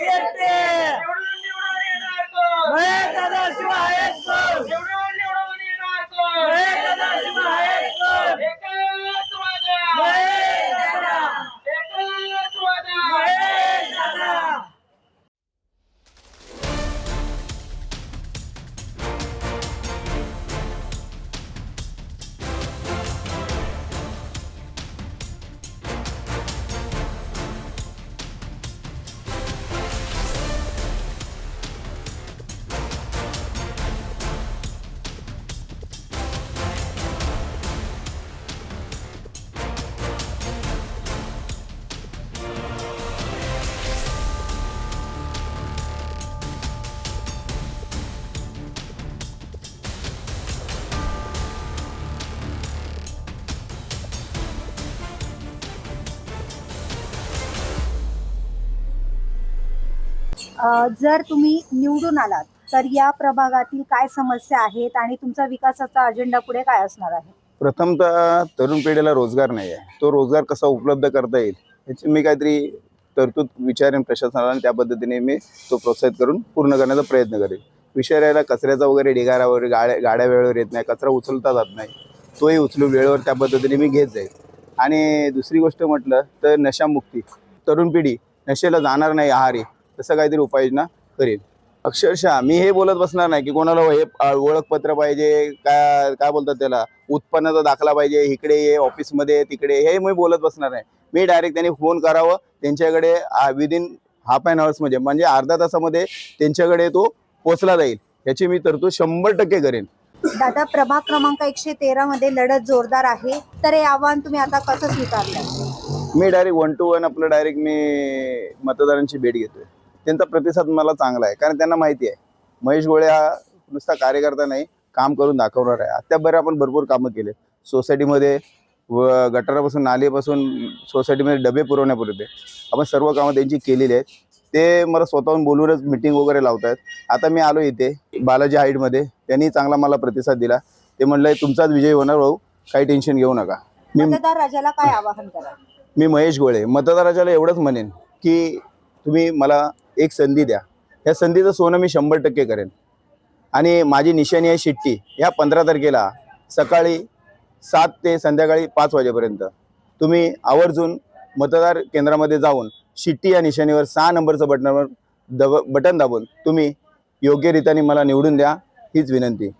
Yeah. जर तुम्ही निवडून आलात तर या प्रभागातील काय समस्या आहेत आणि तुमचा विकासाचा अजेंडा पुढे काय असणार आहे? प्रथमतः तरुण पिढीला रोजगार नाही आहे. तो रोजगार कसा उपलब्ध करता येईल याची मी काहीतरी तरतूद विचारेन प्रशासनाला त्या पद्धतीने मी तो प्रोत्साहित करून पूर्ण करण्याचा प्रयत्न करेन. विषय राहिला कचऱ्याचा वगैरे ढिगारा वगैरे गाड्या गाड्या वेळेवर येत नाही कचरा उचलता जात नाही. तोही उचलू वेळेवर त्या पद्धतीने मी घेत जाईल. आणि दुसरी गोष्ट म्हटलं तर नशामुक्ती. तरुण पिढी नशेला जाणार नाही आहारी. तसं काहीतरी उपाययोजना करेन अक्षरशः मी हे बोलत बसणार नाही की कोणाला हे ओळखपत्र पाहिजे काय काय बोलतात त्याला? उत्पन्नाचा दाखला पाहिजे इकडे ये ऑफिसमध्ये तिकडे हे मी बोलत बसणार नाही. मी डायरेक्ट त्यांनी फोन करावं त्यांच्याकडे विदिन हाफ अँड आवर्स म्हणजे म्हणजे अर्धा तासामध्ये त्यांच्याकडे तो पोचला जाईल. याची मी तरतूद शंभर टक्के करेन. दादा प्रभाग क्रमांक एकशे तेरा मध्ये लढत जोरदार आहे. तर हे आव्हान तुम्ही आता कसं स्वीकारलं? मी डायरेक्ट वन टू वन आपलं डायरेक्ट मी मतदारांची भेट घेतोय. त्यांचा प्रतिसाद मला चांगला आहे. कारण त्यांना माहिती आहे. महेश गोळे हा नुसता कार्यकर्ता नाही काम करून दाखवणार आहे. आत्तापर्यंत आपण भरपूर कामं केले सोसायटीमध्ये व गटारापासून नालीपासून सोसायटीमध्ये डबे पुरवण्यापर्यंत आपण सर्व कामं त्यांची केलेली आहेत. ते मला स्वतःहून बोलूनच मिटिंग वगैरे लावत आहेत आता मी आलो इथे बालाजी हाईटमध्ये. त्यांनी चांगला मला प्रतिसाद दिला. ते म्हणलं तुमचाच विजय होणार भाऊ. काही टेन्शन घेऊ नका. मी मतदार राजाला काय आवाहन करा मी महेश गोळे. मतदाराच्याला एवढंच म्हणेन की तुम्ही मला एक संधी द्या. या संधीचं सोनं मी शंभर टक्के करेन. आणि माझी निशाणी आहे शिट्टी. ह्या पंधरा तारखेला सकाळी सात ते संध्याकाळी पाच वाजेपर्यंत तुम्ही आवर्जून मतदार केंद्रामध्ये जाऊन शिट्टी या निशाणीवर सहा नंबरचं बटनावर दब बटन दाबून तुम्ही योग्यरित्याने मला निवडून द्या हीच विनंती.